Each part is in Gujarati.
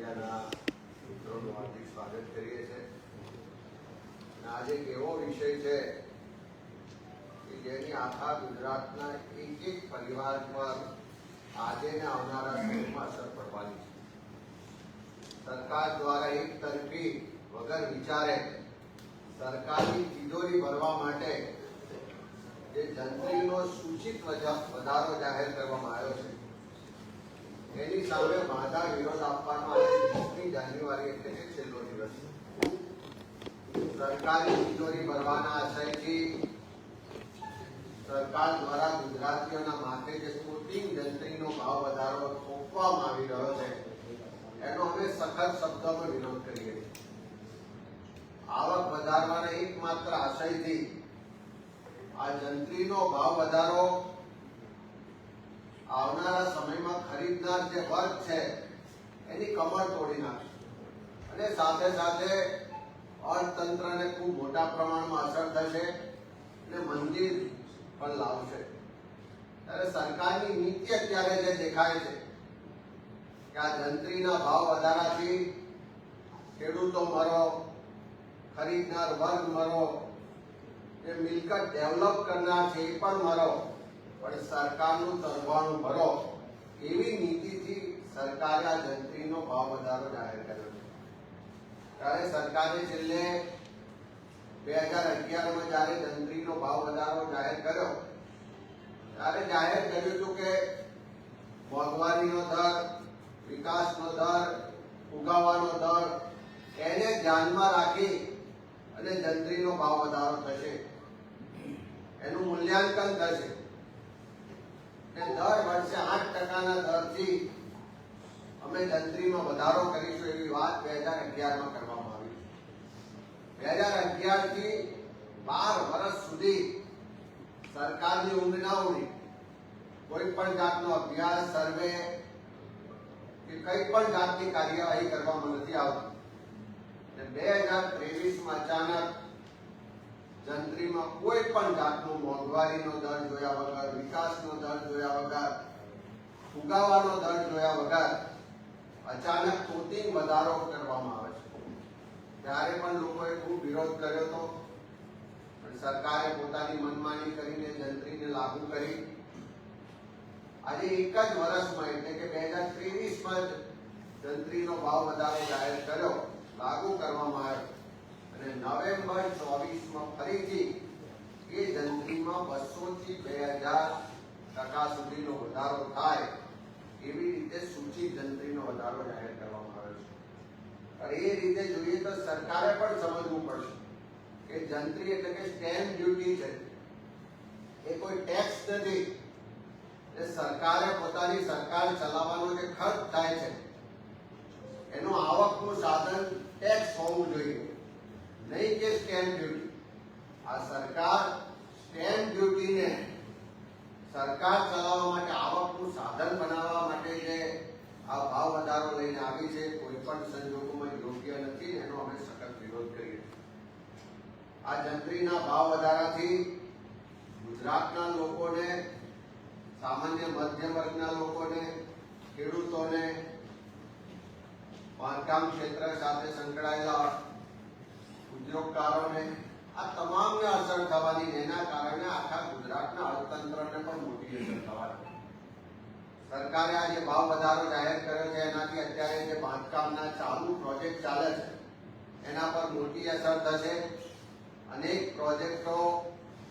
મીડિયાના મિત્રોનું હાર્દિક સ્વાગત કરીએ છીએ. આજે એક એવો વિષય છે કે જેની આખા ગુજરાતના એક એક પરિવાર પર આજે ને આવનારા સમયમાં અસર પડવાની છે. સરકાર દ્વારા એક તરફી વગર વિચારે સરકારી તિજોરી ભરવા માટે જે જંત્રીનો સૂચિત વધારો જાહેર કરવામાં આવ્યો છે એની સામે બાધા વિરોધ આપવાનો આજે જાન્યુઆરી એટલે કે છેલ્લો દિવસ. સરકારી તિજોરી ભરવાના આશયથી સરકાર દ્વારા ગુજરાતીઓના માથે જે સ્ફૂર્તિંગ જંત્રીનો ભાવ વધારો થોપવામાં આવી રહ્યો છે, એનો અમે સખત શબ્દોમાં વિરોધ કરીએ છીએ. આવક વધારવાના એકમાત્ર આશયથી આ જંત્રીનો ભાવ વધારો આવનારા સમયમાં ખરીદનાર જે વર્ગ છે, એની કમર તોડી નાખશે. અને સાથે સાથે અર્થતંત્રને ખૂબ મોટા પ્રમાણમાં અસર થશે અને મંદિર પણ લાવશે. ત્યારે સરકારની નીતિ અત્યારે જે દેખાય છે કે આ જંત્રીના ભાવ વધારાથી ખેડૂતો મરો, ખરીદનાર વર્ગ મરો, જે મિલકત ડેવલપ કરનાર છે એ પણ મરો. પણ સરકારનું તરવાણું ભરો એવી નીતિથી સરકારે આ જંત્રીનો ભાવ વધારો જાહેર કર્યો છે. ત્યારે સરકારે છેલ્લે બે હજાર અગિયારમાં જ્યારે જંત્રીનો ભાવ વધારો જાહેર કર્યો, ત્યારે જાહેર કર્યું હતું કે મોંઘવારીનો દર, વિકાસનો દર, ઉગાવાનો દર, એને ધ્યાનમાં રાખી અને જંત્રીનો ભાવ વધારો થશે. એનું મૂલ્યાંકન થશે. કે દર વર્ષે આઠ ટકાના દરથી અમે જંત્રીમાં વધારો કરીશું એવી વાત બે હજાર અગિયારમાં કરવામાં આવી બે હજાર અગિયારથી બાર વર્ષ સુધી સરકારની ઊંઘ કોઈ પણ જાતનો અભ્યાસ, સર્વે કે કઈ પણ જાતની કાર્યવાહી કરવામાં નથી આવતી. બે હજાર ત્રેવીસમાં અચાનક જંત્રીમાં કોઈ પણ જાતનું મોંઘવારીનો દર જોયા વગર, વિકાસનો દર જોયા વગર, ફુગાવાનો દર જોયા વગર અચાનક તોતિંગ વધારો કરવામાં આવે છે. ત્યારે પણ લોકોએ ખૂબ વિરોધ કર્યો હતો સરકારે પોતાની મનમાની કરીને જંત્રીને લાગુ કરી. આજે એક જ વર્ષમાં, એટલે કે બે હજાર ત્રેવીસમાં જંત્રીનો ભાવ વધારો જાહેર કર્યો, લાગુ કરવામાં આવ્યો. અને નવેમ્બર ચોવીસમાં ફરીથી એ જંત્રીમાં બસો થી બે હજાર ટકા સુધીનો વધારો થાય એવી રીતે સૂચિત જંત્રીનો વધારો જાહેર કરવામાં આવ્યો છે. પણ એ રીતે જોઈએ તો સરકારે પણ સમજવું પડશે કે જંત્રી એટલે કે સ્ટેમ્પ ડ્યુટી છે. એ કોઈ ટેક્સ નથી. એ સરકારે પોતાની સરકાર ચલાવવાનો જે ખર્ચ થાય છે, એનું આવકનું સાધન ટેક્સ હોવું જોઈએ. નહીં કે સ્ટેમ્પ ડ્યુટી આ સરકાર સ્ટેમ્પ ડ્યુટીને સરકાર ચલાવવા માટે આવકનું સાધન બનાવવા માટે જે આ ભાવ વધારો લઈને આવી છે કોઈ પણ સંજોગોમાં યોગ્ય નથી, એનો અમે સખત વિરોધ કરીએ આ જંત્રીના ભાવ વધારાથી ગુજરાતના લોકોને, સામાન્ય મધ્યમ વર્ગના લોકોને, ખેડૂતોને બાંધકામ ક્ષેત્ર સાથે સંકળાયેલા ઉદ્યોગકારોને આ તમામને અસર થવાની એના કારણે આખા ગુજરાતના અર્થતંત્રને પણ મોટી અસર થવાની. સરકારે આ જે ભાવ વધારો જાહેર કર્યો છે, એનાથી અત્યારે જે બાંધકામના ચાલુ પ્રોજેક્ટ ચાલે છે, એના પર મોટી અસર થશે. અનેક પ્રોજેક્ટો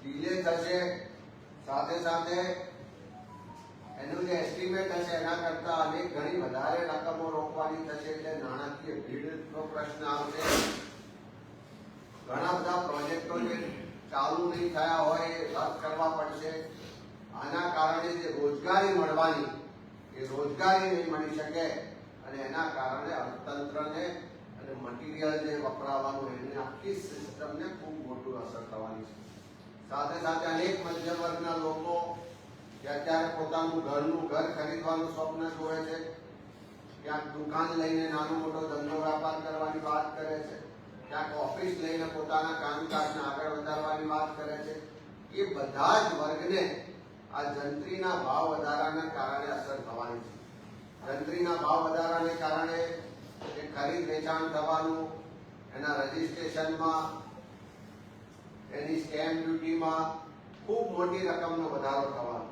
ડીલે થશે. સાથે સાથે એનું જે એસ્ટિમેટ હશે, એના કરતા અનેક ઘણી વધારે રકમો રોકવાની થશે એટલે નાણાકીય ભીડનો પ્રશ્ન આવશે ઘણા બધા પ્રોજેક્ટો જે ચાલુ નહીં થયા હોય એ રદ કરવા પડશે. આના કારણે જે રોજગારી મળવાની, એ રોજગારી નહીં મળી શકે અને એના કારણે અર્થતંત્રને અને મટીરિયલ જે વપરાવાનું, એને આખી સિસ્ટમને ખૂબ મોટું અસર થવાની છે. સાથે સાથે અનેક મધ્યમ વર્ગના લોકો કે અત્યારે પોતાનું ઘરનું ઘર ખરીદવાનું સ્વપ્ન જોવે છે, ક્યાંક દુકાન લઈને નાનો મોટો ધંધો વ્યાપાર કરવાની વાત કરે છે. ક્યાંક ઓફિસ લઈને પોતાના કામકાજને આગળ વધારવાની વાત કરે છે. એ બધા જ વર્ગને આ જંત્રીના ભાવ વધારાના કારણે અસર થવાની છે. જંત્રીના ભાવ વધારાને કારણે ખરીદ વેચાણ થવાનું, એના રજીસ્ટ્રેશનમાં, એની સ્ટેમ્પ ડ્યુટીમાં ખૂબ મોટી રકમનો વધારો થવાનો.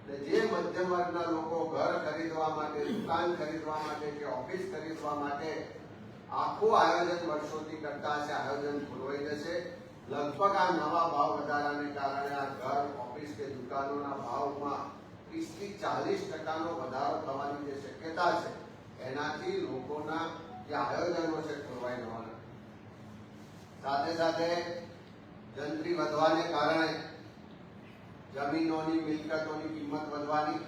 એટલે જે મધ્યમ વર્ગના લોકો ઘર ખરીદવા માટે, દુકાન ખરીદવા માટે કે ઓફિસ ખરીદવા માટે આખું આયોજન વર્ષોથી કરતા હશે આયોજન પૂરવાઈ જશે લગભગ આ નવા ભાવ વધારાને કારણે આ ઘર ઓફિસ કે દુકાનોના ભાવમાં ત્રીસથી ચાલીસ ટકાનો વધારો થવાની જે શક્યતા છે એનાથી લોકોના જે આયોજનો છે ખોરવાઈ જવાના સાથે સાથે જંત્રી વધવાને કારણે જમીનોની મિલકતોની કિંમત વધવાની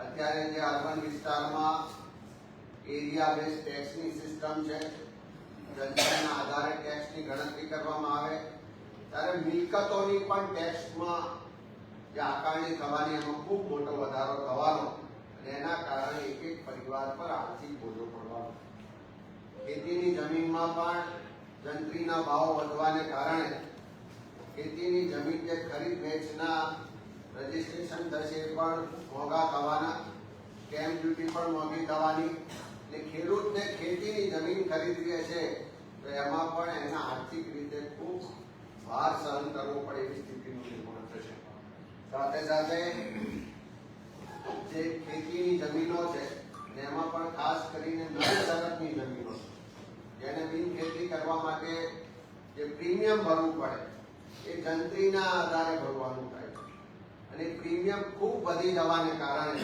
અત્યારે જે અર્બન વિસ્તારમાં એરિયા બેઝ ટેક્સની સિસ્ટમ છે. જનતાના આધારે ટેક્સની ગણતરી કરવામાં આવે. ત્યારે મિલકતોની પણ ટેક્સમાં જે આકારણી થવાની એનો ખૂબ મોટો વધારો થવાનો અને એના કારણે એક એક પરિવાર પર આર્થિક બોજો પડવાનો. ખેતીની જમીનમાં પણ જંત્રીના ભાવ વધવાને કારણે ખેતીની જમીન જે ખરીદ વેચના રજીસ્ટ્રેશન થશે પણ મોંઘા થવાના સ્ટેમ્પ ડ્યુટી પણ મોંઘી થવાની ને ખેડૂતને ખેતીની જમીન ખરીદવી છે, તો એમાં પણ એના આર્થિક રીતે ખૂબ ભાર સહન કરવો પડે એવી સ્થિતિનું નિર્માણ થશે સાથે સાથે જે ખેતીની જમીનો છે એમાં પણ ખાસ કરીને નવી શરતની જમીનો. જેને બિન ખેતી કરવા માટે જે પ્રીમિયમ ભરવું પડે, એ જંત્રીના આધારે ભરવાનું થાય અને પ્રીમિયમ ખૂબ વધી જવાને કારણે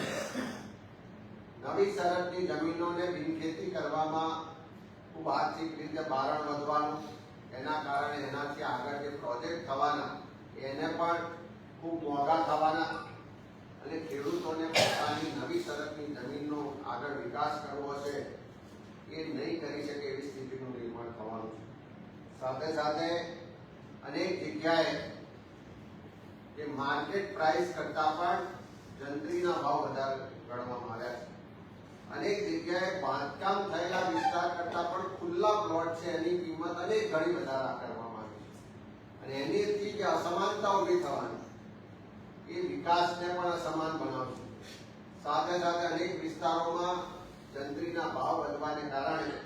નવી સરહદની જમીનોને બિનખેતી કરવામાં ખૂબ આર્થિક રીતે ભારણ વધવાનું, એના કારણે એનાથી આગળ જે પ્રોજેક્ટ થવાના, એને પણ ખૂબ મોંઘા થવાના અને ખેડૂતોને પોતાની નવી સરહદની જમીનનો આગળ વિકાસ કરવો છે એ નહીં કરી શકે એવી સ્થિતિનું નિર્માણ થવાનું છે. સાથે સાથે અનેક જગ્યાએ કે માર્કેટ પ્રાઇસ કરતા પણ જંત્રીના ભાવ વધારે ગણવામાં આવ્યા છે. અનેક જગ્યાએ બાંધકામ થયેલા વિસ્તાર કરતા પણ ખુલ્લા પ્લોટ છે, એની કિંમત અનેક ઘણી વધારા કરવામાં આવી અને એનીથી જે અસમાનતા ઊભી થવાની એ વિકાસને પણ અસમાન બનાવશે. સાથે સાથે અનેક વિસ્તારોમાં જંત્રીના ભાવ વધવાને કારણે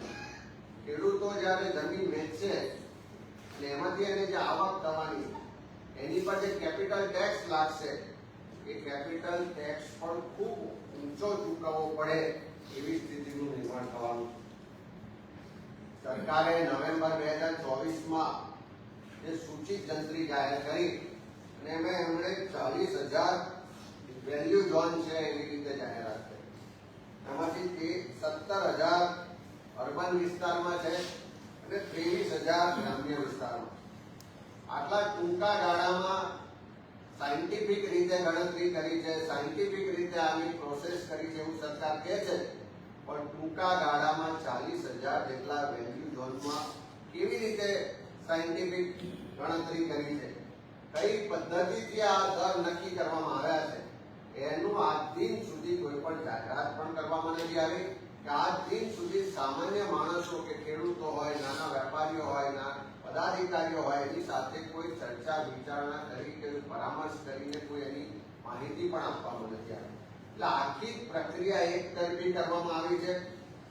ખેડૂતો જ્યારે જમીન વેચશે અને એમાંથી એને જે આવક થવાની એની પર જે કેપિટલ ટેક્સ લાગશે, એ કેપિટલ ટેક્સ પણ ખૂબ ઊંચો ચૂકવવો પડે એવી સ્થિતિનું નિર્માણ થવાનું. સરકારે નવેમ્બર બે હજાર ચોવીસમાં જે સૂચિત જંત્રી જાહેર કરી અને એમાં એમણે ચાલીસ હજાર વેલ્યુ ઝોન છે એવી રીતે જાહેરાત કરી. એમાંથી તે સત્તર હજાર અર્બન વિસ્તારમાં છે અને ત્રેવીસ હજાર ગ્રામ્ય વિસ્તારમાં. આટલા ટૂંકા ગાળામાં સાયન્ટિફિક રીતે ગણતરી કરી છે, સાયન્ટિફિક રીતે આવી પ્રોસેસ કરી છે એવું સરકાર કહે છે. પણ ટૂંકા ગાળામાં ચાલીસ હજાર જેટલા વેલ્યુ ઝોનમાં કેવી રીતે સાયન્ટિફિક ગણતરી કરી છે? કઈ પદ્ધતિથી આ દર નક્કી કરવામાં આવ્યા છે? એનું આજ દિન સુધી કોઈ પણ જાહેરાત પણ કરવામાં નથી આવી કે આજ દિન સુધી સામાન્ય માણસો કે ખેડૂતો હોય, નાના વેપારીઓ હોય, ના પદાધિકારીઓ હોય, એની સાથે કોઈ ચર્ચા વિચારણા કરી કે પરામર્શ કરીને કોઈ એની માહિતી પણ આપવામાં નથી આવી. એટલે આખી પ્રક્રિયા એક તરફી કરવામાં આવી છે.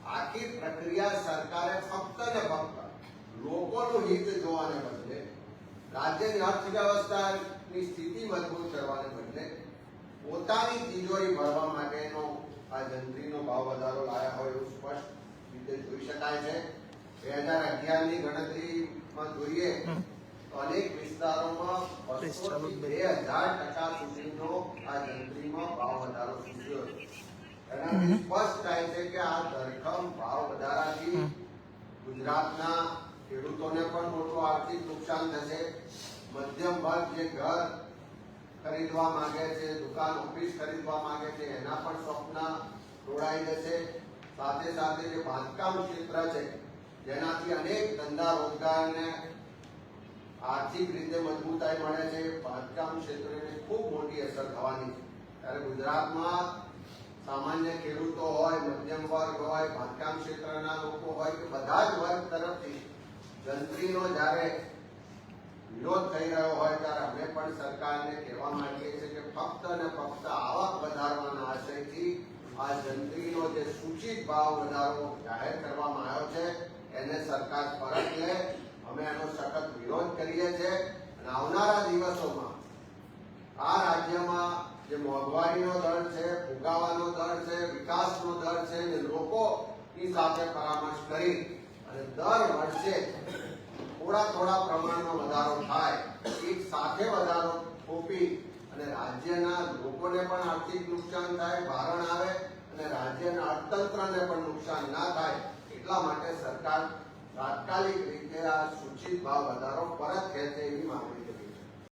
આખી પ્રક્રિયા સરકારે ફક્ત ને ફક્ત લોકોનું હિત જોવાને બદલે રાજ્યની અર્થવ્યવસ્થાની સ્થિતિ મજબૂત કરવાને બદલે પોતાની તિજોરી ભરવા માટેનો આ જંત્રીનો ભાવ વધારો લાયા હોય એવું સ્પષ્ટ રીતે જોઈ શકાય છે. બે હજાર અગિયારની ગણતરીમાં જોઈએ અનેક વિસ્તારોમાં બસો બે હજાર ટકા સુધીનો આ જંત્રીમાં ભાવ વધારો સૂચ્યો છે એનાથી સ્પષ્ટ થાય છે કે આ ધરખમ ભાવ વધારાથી ગુજરાતના ખેડૂતોને પણ મોટું આર્થિક નુકસાન થશે. મધ્યમ વર્ગ જે ઘર ખરીદવા માંગે છે દુકાન ઓફિસ ખરીદવા માંગે છે એના પણ સ્વપ્ન તોડાઈ જશે. સાથે સાથે જે બાંધકામ ક્ષેત્ર છે જેનાથી અનેક ધંધા રોજગારને આર્થિક રીતે મજબૂતાઈ મળે છે, બાંધકામ ક્ષેત્રને ખૂબ મોટી અસર થવાની છે. ત્યારે ગુજરાતમાં સામાન્ય ખેડૂતો હોય, મધ્યમ વર્ગ હોય, બાંધકામ ક્ષેત્રના લોકો હોય કે બધા જ વર્ગ તરફથી જંત્રીનો જ્યારે વિરોધ થઈ રહ્યો હોય, ત્યારે અમે પણ સરકારને કહેવા માંગીએ છીએ કે ફક્ત ને ફક્ત આવક વધારવાના આશયથી આ જંત્રીનો જે સૂચિત ભાવ વધારો જાહેર કરવામાં આવ્યો છે, એને સરકાર પરત લે. અમે એનો સખત વિરોધ કરીએ છીએ અને આવનારા દિવસોમાં આ રાજ્યમાં જે મોંઘવારીનો દર છે, ફુગાવાનો દર છે, વિકાસનો દર છે ને લોકોની સાથે પરામર્શ કરી અને દર વર્ષે થોડા થોડા પ્રમાણમાં વધારો થાય, એક સાથે વધારો થોપી અને રાજ્યના લોકોને પણ આર્થિક નુકસાન થાય, ભારણ આવે અને રાજ્યના અર્થતંત્રને પણ નુકસાન ના થાય, એટલા માટે સરકાર તાત્કાલિક રીતે આ સૂચિત ભાવ વધારો પરત ખેંચે એવી માંગણી